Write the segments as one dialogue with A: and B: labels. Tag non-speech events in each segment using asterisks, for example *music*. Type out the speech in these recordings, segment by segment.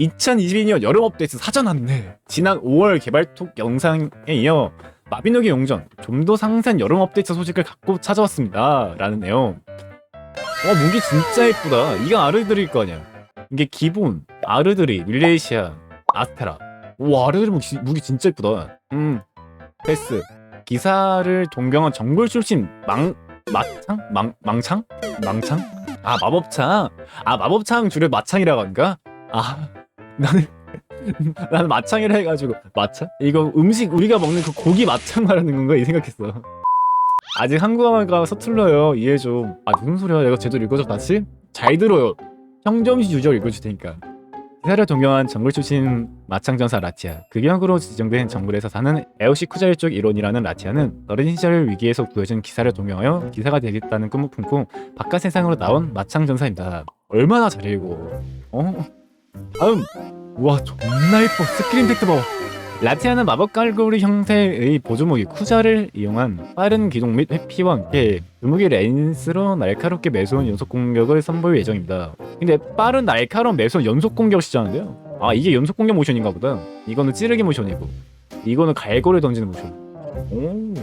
A: 2022년 여름 업데이트 사전 안내 지난 5월 개발톡 영상에 이어 마비노기 용전 좀 더 상세한 여름 업데이트 소식을 갖고 찾아왔습니다. 라는 내용. 와 무기 진짜 예쁘다. 이게 아르드릴 거 아니야. 이게 기본 아르드리 릴레이시아 아스테라. 와 아르드리 무기, 무기 진짜 예쁘다. 음. 패스. 기사를 동경한 정글 출신 망 마창? 망 망창? 망창? 아 마법창? 아 마법창 줄여 마창이라고 하는가? 아 나는 *laughs* 나는 마창이라 해가지고 마창? 이거 음식 우리가 먹는 그 고기 마창 말하는 건가 이 생각했어. 아직 한국어가 서툴러요. 이해 좀 아 무슨 소리야? 내가 제대로 읽어줘. 다시? 잘 들어요. 평점시 유저 읽어줄 테니까. 기사를 동경한 정글 출신 마창전사 라티아. 극역으로 지정된 정글에서 사는 에오시 쿠자일 쪽 일원이라는 라티아는 어린 시절 위기에서 구해준 기사를 동경하여 기사가 되겠다는 꿈을 품고 바깥 세상으로 나온 마창전사입니다. 얼마나 잘 읽어. 어? 다음 우와 존나 예뻐. 스크린 텍트 봐 라티아는 마법 갈고리 형태의 보조무기 쿠자를 이용한 빠른 기동 및 회피와 함께 주무기 렌스로 날카롭게 매서운 연속 공격을 선보일 예정입니다. 근데 빠른 날카로운 매서운 연속 공격 시작하는데요? 아 이게 연속 공격 모션인가 보다. 이거는 찌르기 모션이고 이거는 갈고리 던지는 모션. 오.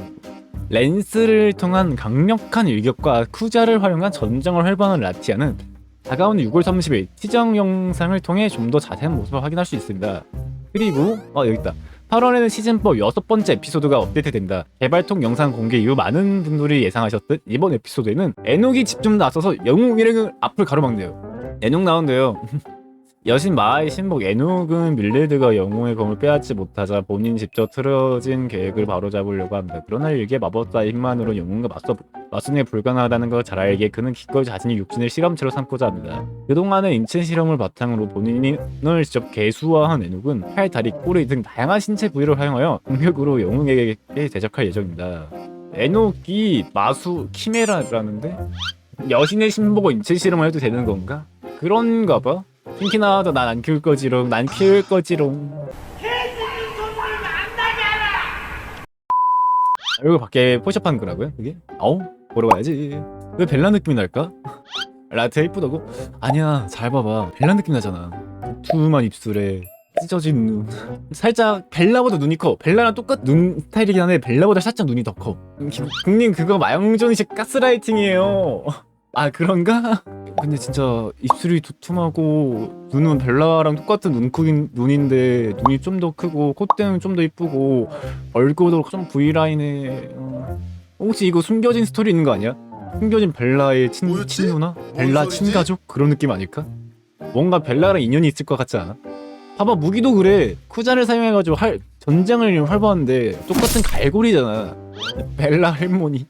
A: 렌스를 통한 강력한 일격과 쿠자를 활용한 전장을 활보하는 라티아는 다가오는 6월 30일 시정 영상을 통해 좀 더 자세한 모습을 확인할 수 있습니다. 그리고 어 여기 있다. 8월에는 시즌4 여섯 번째 에피소드가 업데이트된다. 개발통 영상 공개 이후 많은 분들이 예상하셨듯 이번 에피소드에는 에녹이 집중 나서서 영웅 일행을 앞을 가로막네요. 에녹 나온대요. 여신 마하의 신복 에녹은 밀레드가 영웅의 검을 빼앗지 못하자 본인 직접 틀어진 계획을 바로잡으려고 합니다. 그러나 일개 마법사의 힘만으로 영웅과 맞서 게 불가능하다는 걸 잘 알기에 그는 기꺼이 자신의 육신을 실험체로 삼고자 합니다. 그동안의 인체 실험을 바탕으로 본인을 직접 개수화한 에녹은 팔, 다리, 꼬리 등 다양한 신체 부위를 활용하여 공격으로 영웅에게 대적할 예정입니다. 에녹이 마수 키메라라는데 여신의 신보고 인체 실험을 해도 되는 건가? 그런가 봐. 핑키 나와도 난 안 키울 거지롱. 난 키울 거지롱. 이거 밖에 포샵하는 거라고요? 그게? 아우 보러 가야지. 왜 벨라 느낌이 날까? *laughs* 라테 이쁘다고? 아니야 잘 봐봐 벨라 느낌 나잖아 두툼한 입술에 찢어진 눈 살짝 벨라보다 눈이 커 벨라랑 똑같 눈 스타일이긴 한데 벨라보다 살짝 눈이 더커 국님 그거 마영전이식 가스라이팅이에요 *laughs* 아 그런가? 근데 진짜 입술이 두툼하고 눈은 벨라랑 똑같은 눈 크긴 눈인데 눈이 좀 더 크고 콧대는 좀 더 이쁘고 얼굴도 좀 V라인에 어. 혹시 이거 숨겨진 스토리 있는 거 아니야? 숨겨진 벨라의 친,
B: 뭐였지?
A: 친누나?
B: 뭔
A: 벨라
B: 소리지?
A: 친가족? 그런 느낌 아닐까? 뭔가 벨라랑 인연이 있을 것 같지 않아? 봐봐 무기도 그래 쿠자를 사용해가지고 할 전쟁을 활보하는데 똑같은 갈고리잖아 벨라 할머니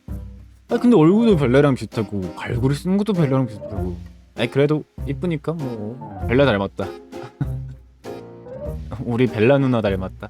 A: 아 근데 얼굴도 벨라랑 비슷하고 갈고리 쓰는 것도 벨라랑 비슷하고. 아니 그래도 이쁘니까 뭐. 벨라 닮았다. *laughs* 우리 벨라 누나 닮았다